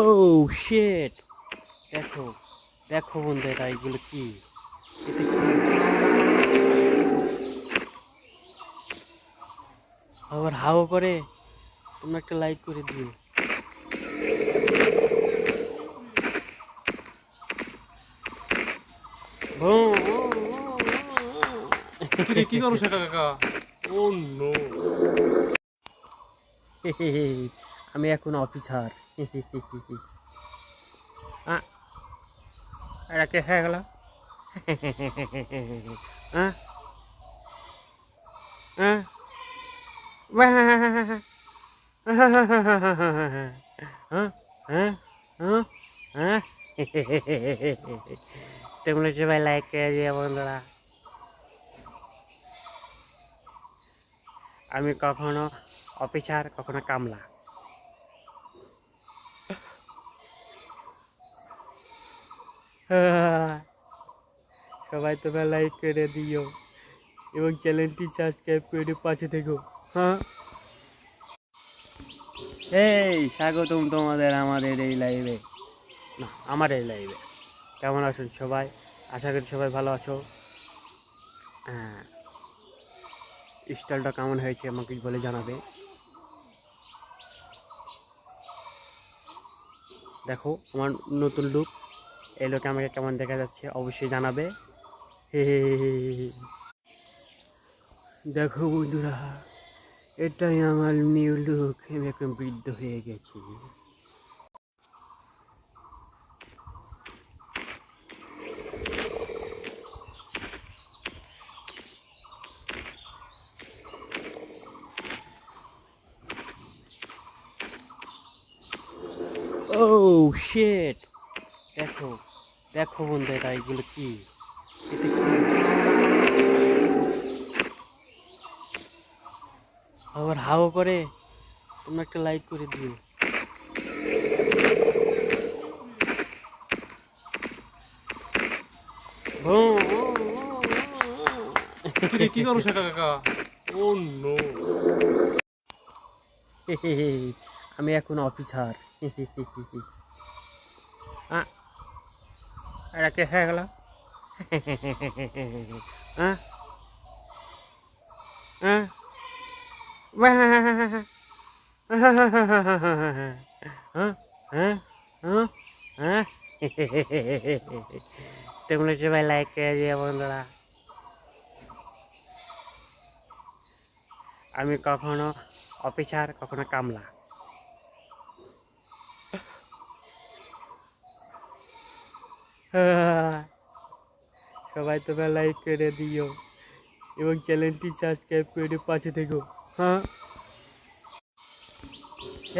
ও শেট দেখো দেখো বন্ধু এটা এগুলো কি? আবার হাও করে তোমরা একটা লাইক করে দিও। কি করো সেটা কাকা? ও নো আমি এখন অফিসার এটা কে হয়ে গেল তোমরা সবাই লাইক করে দিয়ে বন্ধুরা আমি কখনো অফিসার কখনো কামলা সবাই তোমরা লাইক করে দিও এবং চ্যানেলটি সাবস্ক্রাইব করে পাশে থেকো। হ্যাঁ? এই স্বাগতম তোমাদের আমাদের এই লাইভে না আমার এই লাইভে কেমন আছো সবাই? আশা করি সবাই ভালো আছো। হ্যাঁ। স্টাইলটা কেমন হয়েছে আমাকে বলে জানাবে। দেখো আমার নতুন লুক এই লোকে আমাকে কেমন দেখা যাচ্ছে অবশ্যই জানাবে। দেখো বন্ধুরা, এটাই আমার নিউ লুক আমি এখন বৃদ্ধ হয়ে গেছি। ও শেট দেখো। দেখো বন্ধু এটা এগুলো কি আবার হাও করে তোমরা একটা লাইক করে দিও কি সেটা আমি এখন অফিসার এটা কে হয়ে গেল? হ্যাঁ হ্যাঁ তোমরা সবাই লাইক করে দিয়ে বন্ধুরা। আমি কখনো অফিসার, কখনো কামলা। সবাই তোমরা লাইক করে দিও এবং চ্যানেলটি সাবস্ক্রাইব করে পাশে থেকো। হ্যাঁ?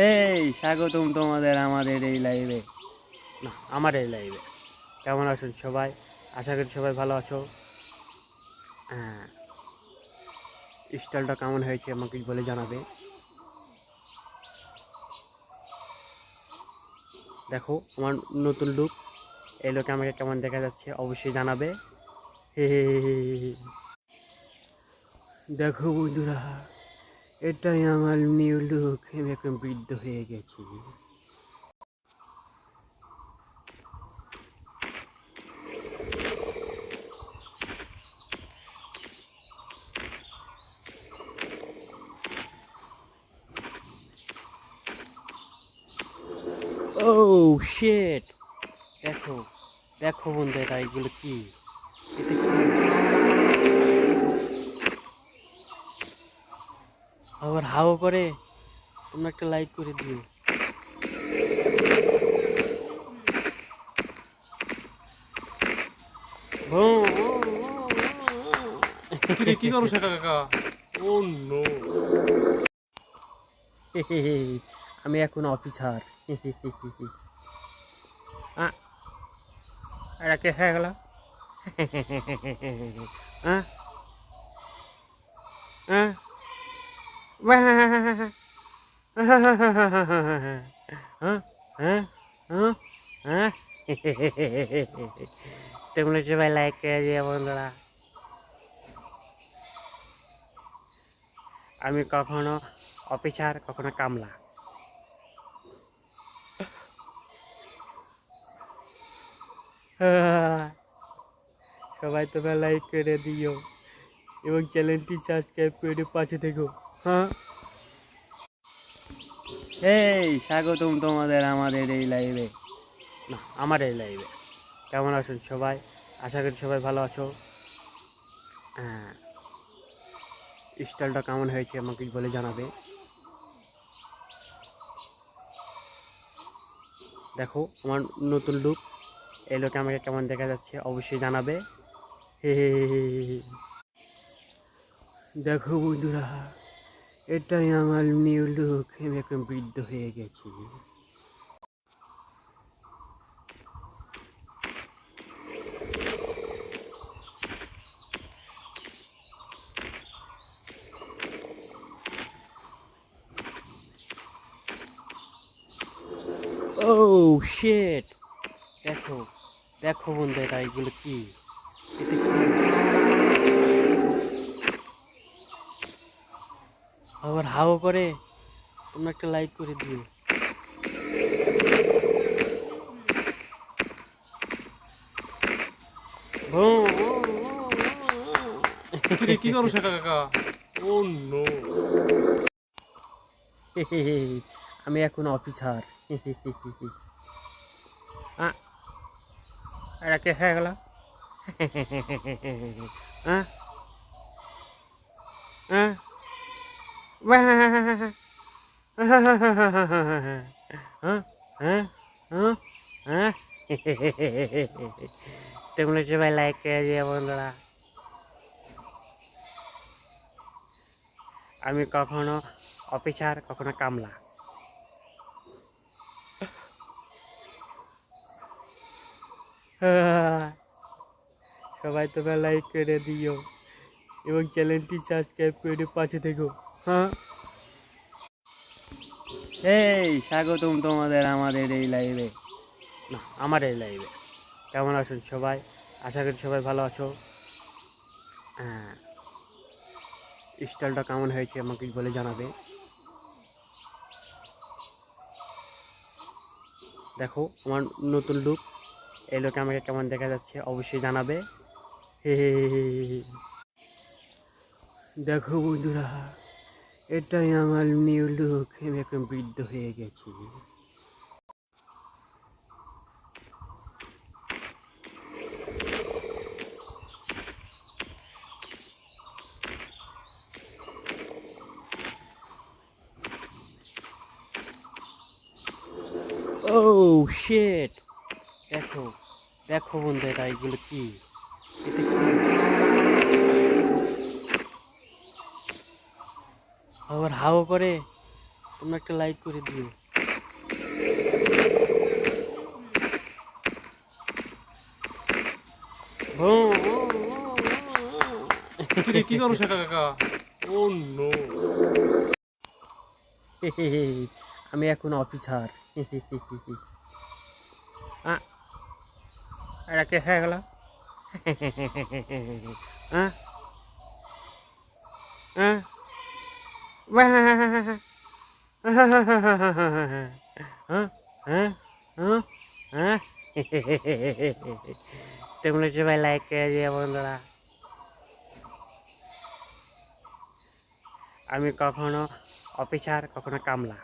এই স্বাগতম তোমাদের আমাদের এই লাইভে না আমার এই লাইভে কেমন আছো সবাই? আশা করি সবাই ভালো আছো। হ্যাঁ। স্টাইলটা কেমন হয়েছে আমাকে বলে জানাবে। দেখো আমার নতুন লুক এই লোকে আমাকে কেমন দেখা যাচ্ছে অবশ্যই জানাবে। দেখো বন্ধুরা, এটাই আমার নিউ লুক আমি এখন বৃদ্ধ হয়ে গেছি। ও শেট দেখো দেখো বন্ধু এটা এগুলো কি? আবার হাও করে তোমরা একটা লাইক করে দিও। কি করো সেটা কাকা? Oh no. আমি এখন অফিসার কে হয়ে গেল? তোমরা সবাই লাইক করে দিয়ে বন্ধুরা। আমি কখনো অফিসার কখনো কামলা। সবাই তোমরা লাইক করে দিও এবং চ্যানেলটি সাবস্ক্রাইব করে পাশে থেকো। হ্যাঁ? এই স্বাগতম তোমাদের আমাদের এই লাইভে না আমার এই লাইভে কেমন আছো সবাই? আশা করি সবাই ভালো আছো। হ্যাঁ স্টাইলটা কেমন হয়েছে আমাকে বলে জানাবে। দেখো আমার নতুন লুক এই লোকে আমাকে কেমন দেখা যাচ্ছে অবশ্যই জানাবে। দেখো বন্ধুরা, এটাই আমার নিউ লুক আমি এখন বৃদ্ধ হয়ে গেছি। ও শেট দেখো। দেখো বন্ধু এটা এগুলো কি? আবার হাও করে তোমরা একটা লাইক করে দিও। কিরে কি করছ কাকা? ও নো আমি এখন অফিসার এটা কে হয়ে গেল হ্যাঁ হ্যাঁ তোমরা সবাই লাইক করে দিয়ে বন্ধুরা আমি কখনো অফিসার কখনো কামলা সবাই তোমরা লাইক করে দিও এবং চ্যানেলটি সাবস্ক্রাইব করে পাশে থেকো। হ্যাঁ? এই স্বাগতম তোমাদের আমাদের এই লাইভে না আমার এই লাইভে কেমন আছো সবাই? আশা করি সবাই ভালো আছো। হ্যাঁ। স্টাইলটা কেমন হয়েছে আমাকে বলে জানাবে। দেখো আমার নতুন লুক এই লোকে আমাকে কেমন দেখা যাচ্ছে অবশ্যই জানাবে। দেখো বন্ধুরা, এটাই আমার নিউ লুক আমি এখন বৃদ্ধ হয়ে গেছি। ও শেট দেখো দেখো বন্ধু এটা এগুলো কি? আবার হাও করে তোমরা একটা লাইক করে দিও। কিরে কি করছ কাকা? Oh no. আমি এখন অফিসার। এটা কে হয়ে গেল হ্যাঁ হ্যাঁ তোমরা সবাই লাইক করে দিয়ে বন্ধুরা আমি কখনো অফিসার কখনো কামলা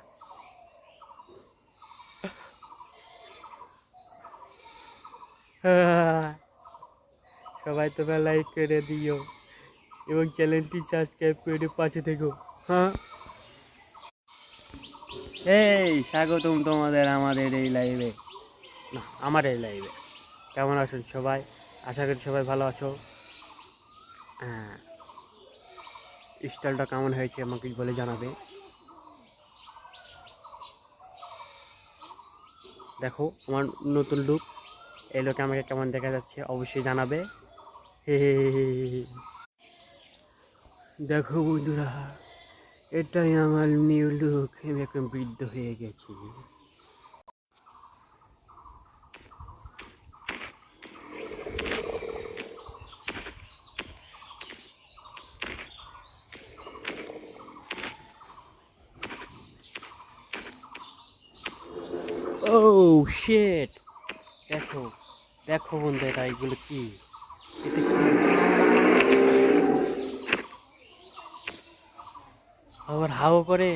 সবাই তোমরা লাইক করে দিও এবং চ্যানেলটি সাবস্ক্রাইব করে পাশে থেকো। হ্যাঁ। এই স্বাগতম তোমাদের আমাদের এই লাইভে না আমার এই লাইভে কেমন আছো সবাই? আশা করি সবাই ভালো আছো। হ্যাঁ। স্টাইলটা কেমন হয়েছে আমাকে বলে জানাবে। দেখো আমার নতুন লুক এই লোকে আমাকে কেমন দেখা যাচ্ছে অবশ্যই জানাবে। দেখো বন্ধুরা, এটাই আমার নিউ লুক আমি এখন বৃদ্ধ হয়ে গেছি। ও শেট দেখো। দেখো বন্ধু এটা এগুলো কি আবার হাও করে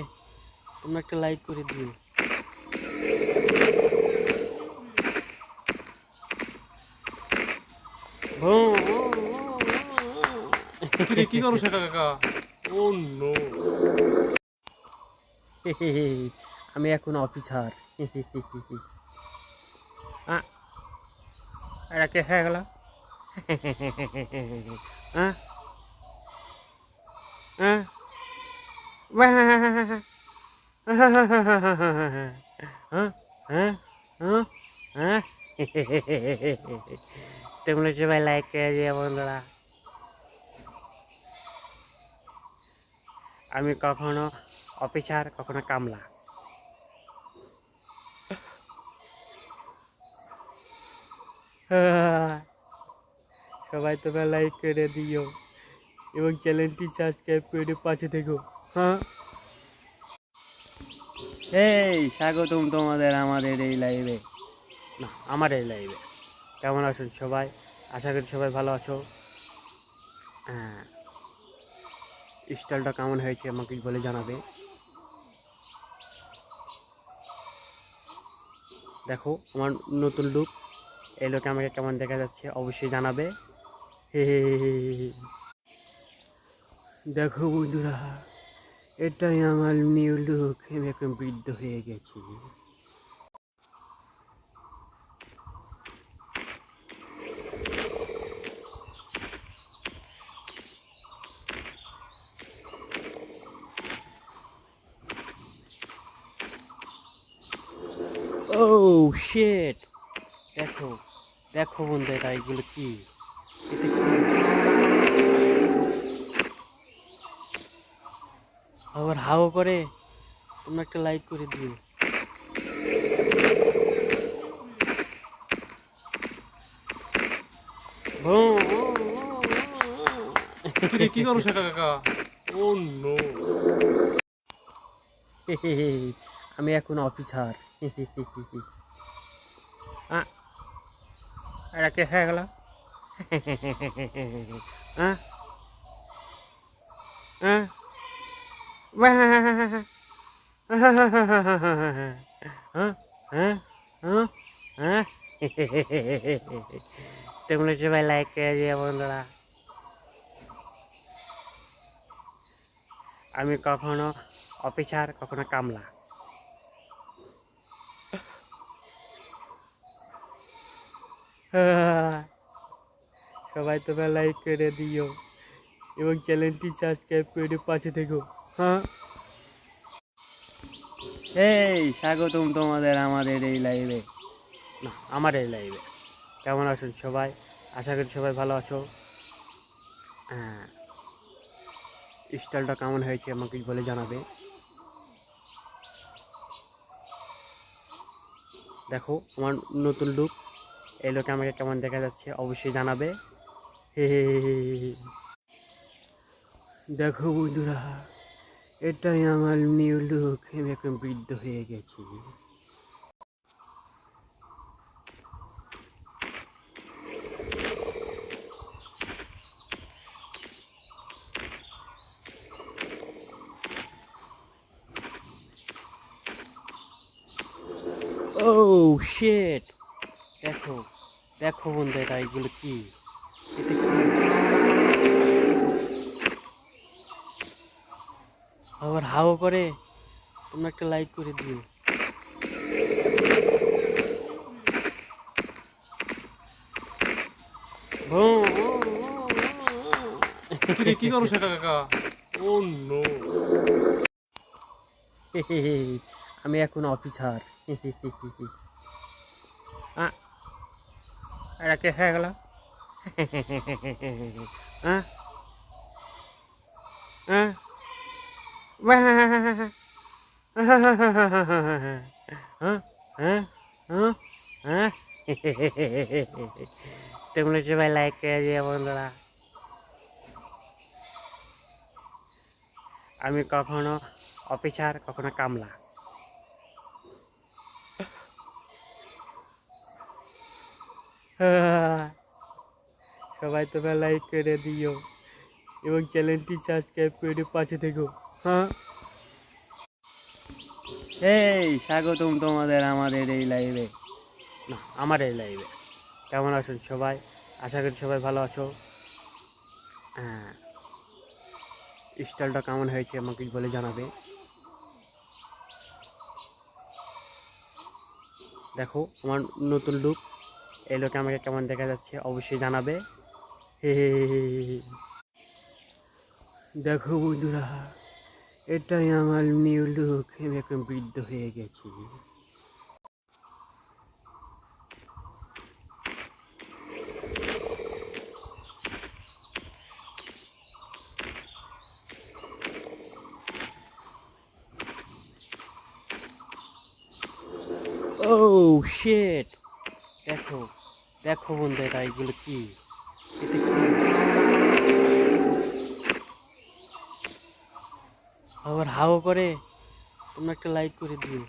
তোমরা একটা লাইক করে দিও। কিরে কি কাকা ও নো আমি এখন অফিসার এটা কে হয়ে গেল? হ্যাঁ হ্যাঁ তোমরা সবাই লাইক করে দিয়ে বন্ধুরা। আমি কখনো অফিসার কখনো কামলা। সবাই তোমরা লাইক করে দিও এবং চ্যানেলটি সাবস্ক্রাইব করে পাশে থেকো। হ্যাঁ? এই স্বাগতম তোমাদের আমাদের এই লাইভে না আমার এই লাইভে কেমন আছো সবাই? আশা করি সবাই ভালো আছো। হ্যাঁ স্টাইলটা কেমন হয়েছে আমাকে বলে জানাবে। দেখো আমার নতুন লুক এই লোকে আমাকে কেমন দেখা যাচ্ছে অবশ্যই জানাবে। দেখো বন্ধুরা, এটাই আমার নিউ লুক আমি এখন বৃদ্ধ হয়ে গেছি। ও শেট দেখো। দেখো বন্ধু এটা এগুলো কি? আবার হাও করে তোমরা একটা লাইক করে দিও। কিরে কি করছ কাকা? Oh no. আমি এখন অফিসার আ, এটা কে হয়ে গেল? তোমরা সবাই লাইক করে দিয়ে বন্ধুরা। আমি কখনো অফিসার কখনো কামলা। সবাই তোমরা লাইক করে দিও এবং চ্যানেলটি সাবস্ক্রাইব করে পাশে থেকো। হ্যাঁ? এই স্বাগতম তোমাদের আমাদের এই লাইভে না আমার এই লাইভে কেমন আছো সবাই? আশা করি সবাই ভালো আছো। হ্যাঁ। স্টাইলটা কেমন হয়েছে আমাকে বলে জানাবে। দেখো আমার নতুন লুক এই লোকে আমাকে কেমন দেখা যাচ্ছে অবশ্যই জানাবে। দেখো বন্ধুরা, এটাই আমার নিউ লুক আমি এখন বৃদ্ধ হয়ে গেছি। ও শেট দেখো দেখো বন্ধু এটা এগুলো কি? আবার হাও করে তোমরা একটা লাইক করে দিও। কি করছ কাকা? Oh no. আমি এখন অফিসার আ, এটা কে হয়ে গেল? হ্যাঁ? হ্যাঁ? তোমরা সবাই লাইক করে দিয়ে বন্ধুরা। আমি কখনো অফিসার কখনো কামলা। সবাই তোমরা লাইক করে দিও এবং চ্যানেলটি সাবস্ক্রাইব করে পাশে থেকো। হ্যাঁ। এই স্বাগতম তোমাদের আমাদের এই লাইভে না আমার এই লাইভে কেমন আছো সবাই? আশা করি সবাই ভালো আছো। হ্যাঁ। স্টাইলটা কেমন হয়েছে আমাকে বলে জানাবে। দেখো আমার নতুন লুক এই লোকে আমাকে কেমন দেখা যাচ্ছে অবশ্যই জানাবে। দেখো বন্ধুরা, এটাই আমার নিউ লুক আমি এখন বৃদ্ধ হয়ে গেছি। ও শেট দেখো। দেখো বন্ধু এটা এগুলো কি? আবার হাও করে তোমরা একটা লাইক করে দিও।